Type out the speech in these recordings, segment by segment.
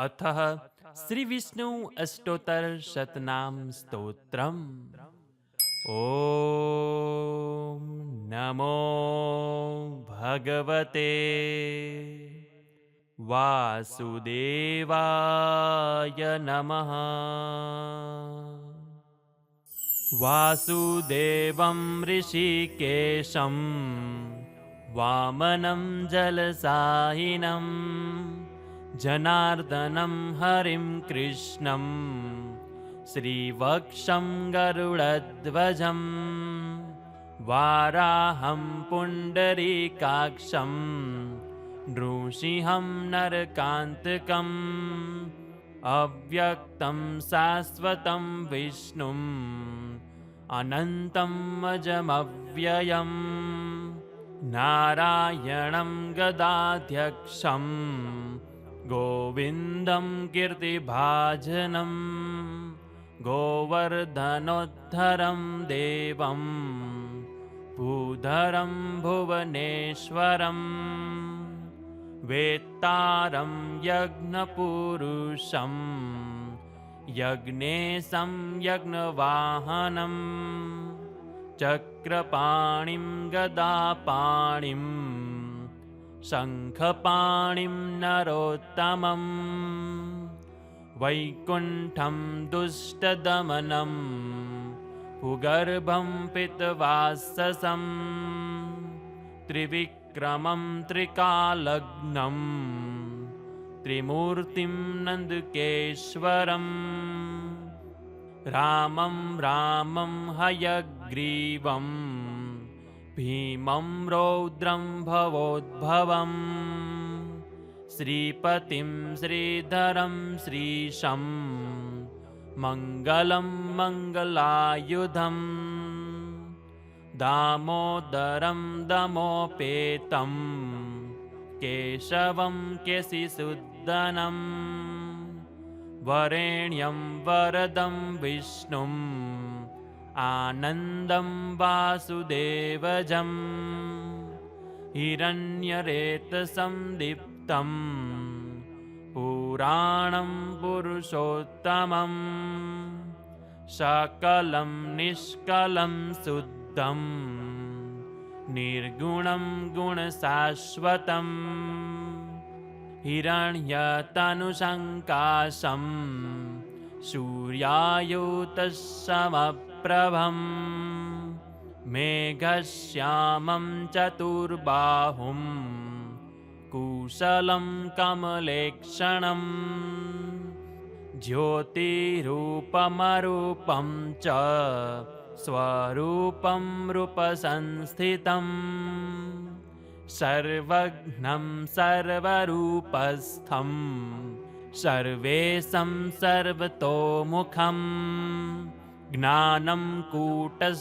अथ श्रीविष्णु अष्टोत्तरशतनाम स्तोत्रम्। ॐ नमो भगवते वासुदेवाय नमः। वासुदेवं ऋषिकेशं वामनं जलसायिनम् जनार्दनं हरिं कृष्णं श्रीवक्षं गरुडध्वजं वाराहं पुण्डरीकाक्षं नृसिंहं नरकान्तकम् अव्यक्तं शाश्वतं विष्णुम् अनन्तम् अजमव्ययम् नारायणं गदाध्यक्षम् गोविन्दं कीर्तिभाजनं गोवर्धनोद्धरं देवं भूधरं भुवनेश्वरम् वेत्तारं यज्ञपुरुषं यज्ञेशं यज्ञवाहनं चक्रपाणिं गदापाणिम् शङ्खपाणिं नरोत्तमम् वैकुण्ठं दुष्टदमनं भूगर्भं पितवाससं त्रिविक्रमं त्रिकालग्नं त्रिमूर्तिं नन्दकेश्वरम् रामं रामं हयग्रीवम् भीमं रौद्रं भवोद्भवम् श्रीपतिं श्रीधरं श्रीशं। मङ्गलं मङ्गलायुधम् दामोदरं दमोपेतं। केशवं केशिशुद्धनं वरेण्यं वरदं विष्णुम् आनन्दं वासुदेवजम्। हिरण्यरेतसंदीप्तं पुराणं पुरुषोत्तमम्। सकलं निष्कलं शुद्धं निर्गुणं गुणशाश्वतम्। हिरण्यतनुसङ्काशम् सूर्यायुतसमप् प्रभं मेघश्यामं चतुर्बाहुं कुशलं कमलेक्षणम्। ज्योतिरूपमरूपं च स्वरूपं रूपसंस्थितम्। सर्वघ्नं सर्वरूपस्थं सर्वेशं सर्वतोमुखम् ज्ञानं कूटस्थमचलं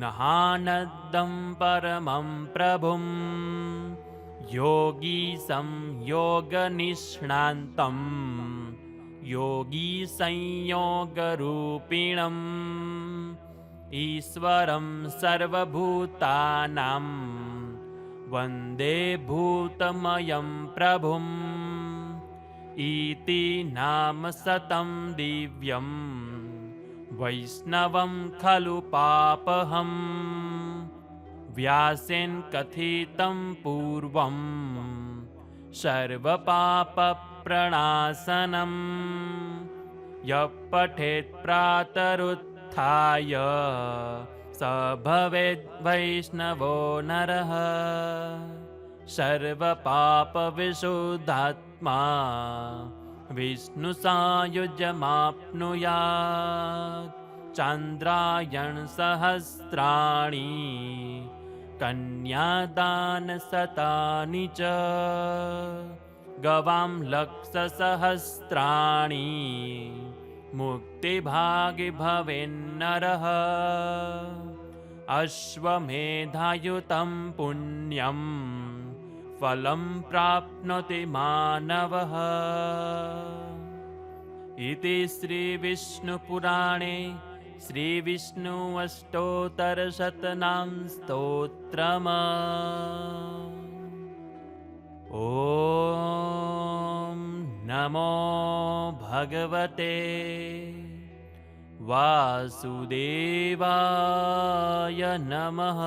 महानदं परमं प्रभुं योगी संयोगनिष्णान्तं योगी संयोगरूपिणम्। ईश्वरं सर्वभूतानां वन्दे भूतमयं प्रभुम् इति नाम शतं दिव्यं वैष्णवं खलु पापहम्। व्यासेन कथितं पूर्वं सर्वपापप्रणाशनं यः पठेत् प्रातरुत्थाय स भवेद् वैष्णवो नरः सर्वपापविशुद्धात् मा विष्णुसायुज्यमाप्नुयात् चान्द्रायणसहस्राणि कन्यादानशतानि च। गवां लक्षसहस्राणि मुक्तिभागि भवेन्नरः अश्वमेधायुतं पुण्यम् फलं प्राप्नोति मानवः। इति श्रीविष्णुपुराणे श्रीविष्णु अष्टोत्तरशतनां स्तोत्रम्। ओ नमो भगवते वासुदेवाय नमः